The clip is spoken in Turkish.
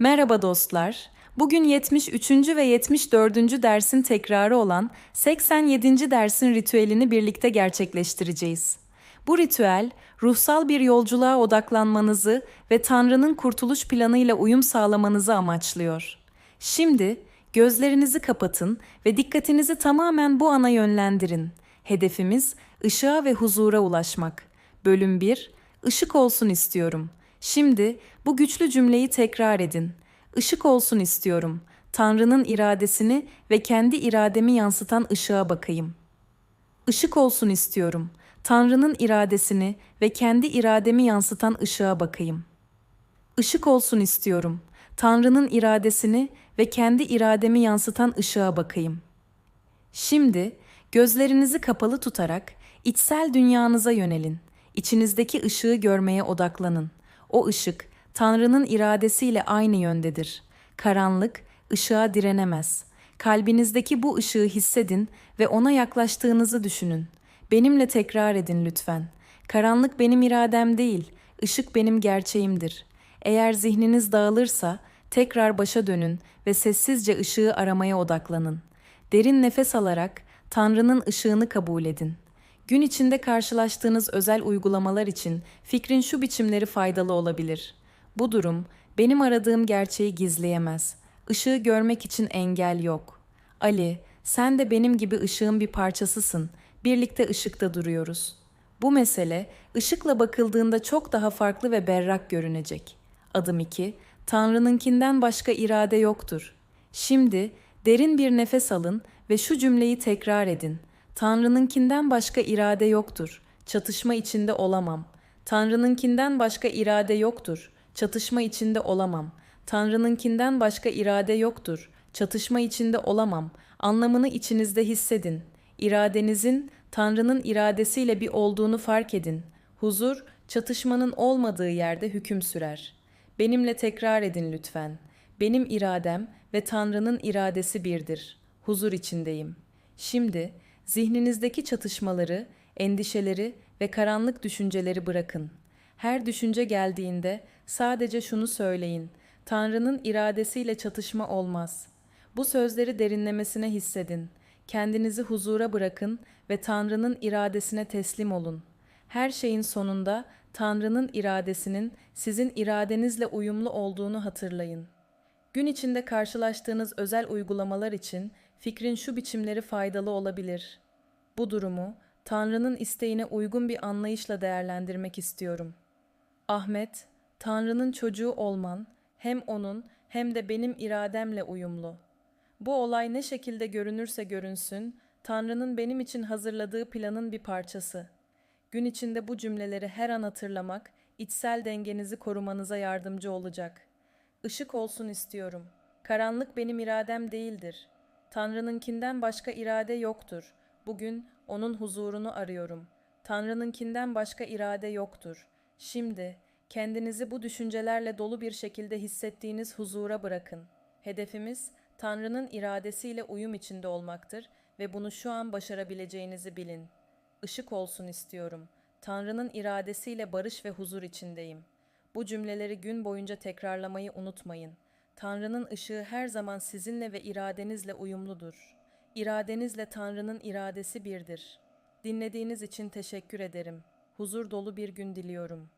Merhaba dostlar. Bugün 73. ve 74. dersin tekrarı olan 87. dersin ritüelini birlikte gerçekleştireceğiz. Bu ritüel, ruhsal bir yolculuğa odaklanmanızı ve Tanrı'nın kurtuluş planıyla uyum sağlamanızı amaçlıyor. Şimdi gözlerinizi kapatın ve dikkatinizi tamamen bu ana yönlendirin. Hedefimiz ışığa ve huzura ulaşmak. Bölüm 1 Işık olsun istiyorum. Şimdi bu güçlü cümleyi tekrar edin. Işık olsun istiyorum. Tanrı'nın iradesini ve kendi irademi yansıtan ışığa bakayım. Işık olsun istiyorum. Tanrı'nın iradesini ve kendi irademi yansıtan ışığa bakayım. Işık olsun istiyorum. Tanrı'nın iradesini ve kendi irademi yansıtan ışığa bakayım. Şimdi gözlerinizi kapalı tutarak içsel dünyanıza yönelin. İçinizdeki ışığı görmeye odaklanın. O ışık Tanrı'nın iradesiyle aynı yöndedir. Karanlık ışığa direnemez. Kalbinizdeki bu ışığı hissedin ve ona yaklaştığınızı düşünün. Benimle tekrar edin lütfen. Karanlık benim iradem değil, ışık benim gerçeğimdir. Eğer zihniniz dağılırsa tekrar başa dönün ve sessizce ışığı aramaya odaklanın. Derin nefes alarak Tanrı'nın ışığını kabul edin. Gün içinde karşılaştığınız özel uygulamalar için fikrin şu biçimleri faydalı olabilir. Bu durum benim aradığım gerçeği gizleyemez. Işığı görmek için engel yok. Ali, sen de benim gibi ışığın bir parçasısın. Birlikte ışıkta duruyoruz. Bu mesele ışıkla bakıldığında çok daha farklı ve berrak görünecek. Adım 2. Tanrı'nınkinden başka irade yoktur. Şimdi derin bir nefes alın ve şu cümleyi tekrar edin. Tanrı'nınkinden başka irade yoktur. Çatışma içinde olamam. Tanrı'nınkinden başka irade yoktur. Çatışma içinde olamam. Tanrı'nınkinden başka irade yoktur. Çatışma içinde olamam. Anlamını içinizde hissedin. İradenizin Tanrı'nın iradesiyle bir olduğunu fark edin. Huzur, çatışmanın olmadığı yerde hüküm sürer. Benimle tekrar edin lütfen. Benim iradem ve Tanrı'nın iradesi birdir. Huzur içindeyim. Şimdi zihninizdeki çatışmaları, endişeleri ve karanlık düşünceleri bırakın. Her düşünce geldiğinde sadece şunu söyleyin. Tanrı'nın iradesiyle çatışma olmaz. Bu sözleri derinlemesine hissedin. Kendinizi huzura bırakın ve Tanrı'nın iradesine teslim olun. Her şeyin sonunda Tanrı'nın iradesinin sizin iradenizle uyumlu olduğunu hatırlayın. Gün içinde karşılaştığınız özel uygulamalar için fikrin şu biçimleri faydalı olabilir. Bu durumu Tanrı'nın isteğine uygun bir anlayışla değerlendirmek istiyorum. Ahmet, Tanrı'nın çocuğu olman hem onun hem de benim irademle uyumlu. Bu olay ne şekilde görünürse görünsün, Tanrı'nın benim için hazırladığı planın bir parçası. Gün içinde bu cümleleri her an hatırlamak, içsel dengenizi korumanıza yardımcı olacak. Işık olsun istiyorum. Karanlık benim iradem değildir. Tanrı'nınkinden başka irade yoktur. Bugün onun huzurunu arıyorum. Tanrı'nınkinden başka irade yoktur. Şimdi kendinizi bu düşüncelerle dolu bir şekilde hissettiğiniz huzura bırakın. Hedefimiz Tanrı'nın iradesiyle uyum içinde olmaktır ve bunu şu an başarabileceğinizi bilin. Işık olsun istiyorum. Tanrı'nın iradesiyle barış ve huzur içindeyim. Bu cümleleri gün boyunca tekrarlamayı unutmayın. Tanrı'nın ışığı her zaman sizinle ve iradenizle uyumludur. İradenizle Tanrı'nın iradesi birdir. Dinlediğiniz için teşekkür ederim. Huzur dolu bir gün diliyorum.